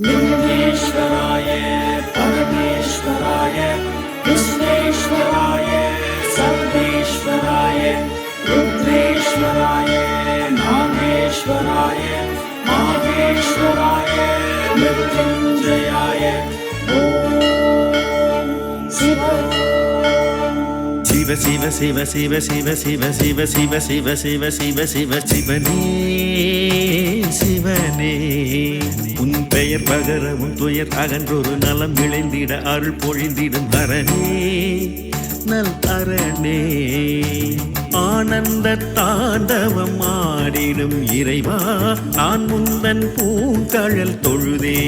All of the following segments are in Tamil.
लिङ्गेश्वराय शिव शिव शिव शिव शिव शिव शिव शिव शिव शिव शिव शिव शिवने शिवने பெயர் பகர உன் துயர் அகன்றொரு நலம் விளைந்திட அருள் பொழிந்திடும் அரணே நல் அரணே ஆனந்த தாண்டவம் ஆடிடும் இறைவா நான் முந்தன் பூங்கழல் தொழுதே.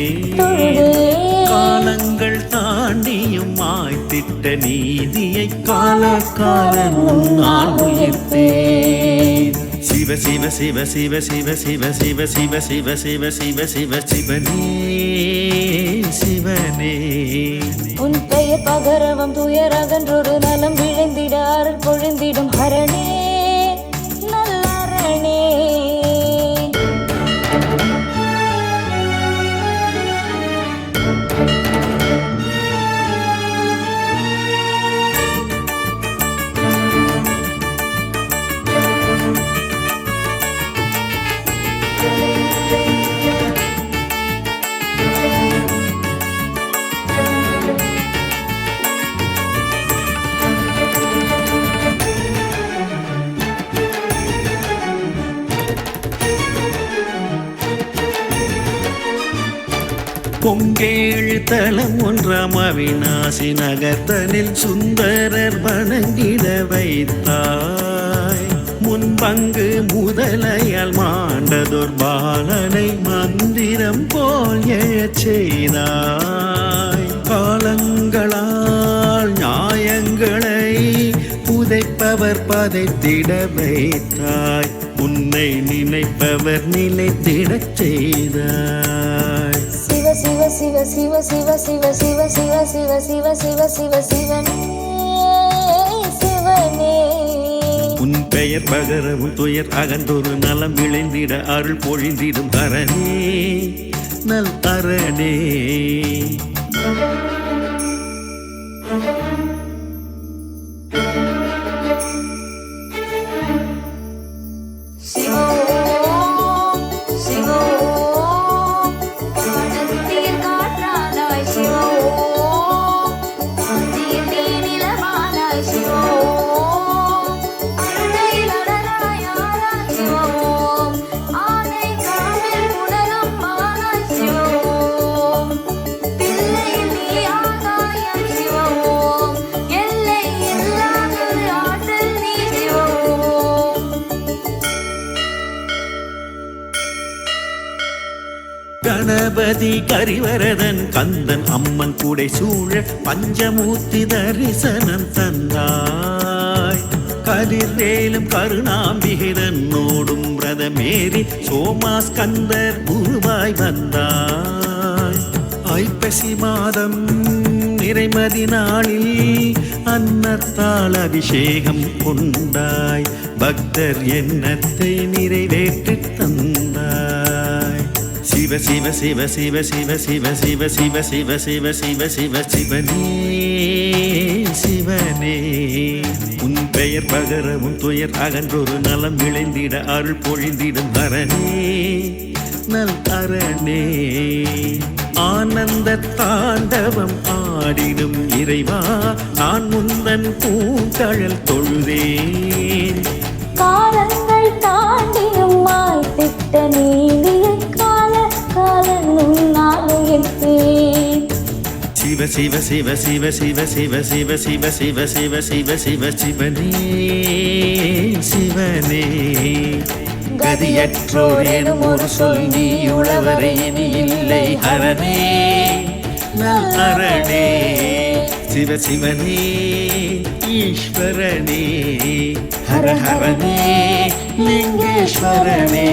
காலங்கள் தாண்டியும் மாய்த்திட்ட நீதியை கால காலம் நான் உயிர்த்தேன். சிவ சிவ சிவ சிவ சிவ சிவ சிவ சிவ சிவ சிவ சிவ சிவ சிவனே சிவனே உன் பெயர் பகரவம் துயரகன்றொரு நலம் விழைந்திட அருள் பொழிந்திடும் ஹரணே பொங்கேழு தளம் ஒன்றாம் அவிநாசி நகர்த்தனில் சுந்தரர் வணங்கிட வைத்தாய். முன்பங்கு முதலையால் மாண்டதொர் பாலனை மந்திரம் போல் எழச் செய்தாய். காலங்களால் நியாயங்களை புதைப்பவர் பதைத்திட வைத்தாய். உன்னை நினைப்பவர் நிலைத்திடச் செய்தார் சிவ சிவ சிவ சிவ சிவ சிவ சிவ சிவ சிவ சிவ சிவ சிவனே சிவனே உன் பெயர் பகரவும் துயர் அகன்றொரு நலம் விளைந்திட அருள் பொழிந்திடும் தரணே நல் அரணே கணபதி கரிவரதன் கந்தன் அம்மன் கூடை சூழ பஞ்சமூர்த்தி தரிசனம் தந்தாய். கதிர்வேலும் கருணாம்பிகிதன் நோடும் ரதமேறி சோமாஸ்கந்தர் குருவாய் வந்தாய். ஐப்பசி மாதம் நிறைமதி நாளில் அன்னத்தால் அபிஷேகம் கொண்டாய். பக்தர் எண்ணத்தை நிறைவேற்ற சிவ சிவ சிவ சிவ சிவ சிவ சிவ சிவ சிவ சிவ சிவ சிவனே சிவனே உன் பெயர் பகரவும் துயர் அகன்றொரு நலம் விளைந்திட அருள் பொழிந்திடும் அரணே நல் அரணே ஆனந்த தாண்டவம் ஆடிடும் இறைவா நான் முந்தன் பூங்கழல் தொழுதேன் காலங்கள் தாண்டியும் மாய்த்திட்ட நீதியை சிவ சிவ சிவ சிவ சிவ சிவ சிவ சிவ சிவ சிவ சிவ சிவனே சிவனே கதியற்றோர் எனும் ஒரு சொல் நீ உழவரை இனி இல்லை ஹரணே நல் அரணே சிவ சிவனே ஈஸ்வரனே ஹர ஹரனே லிங்கேஸ்வரனே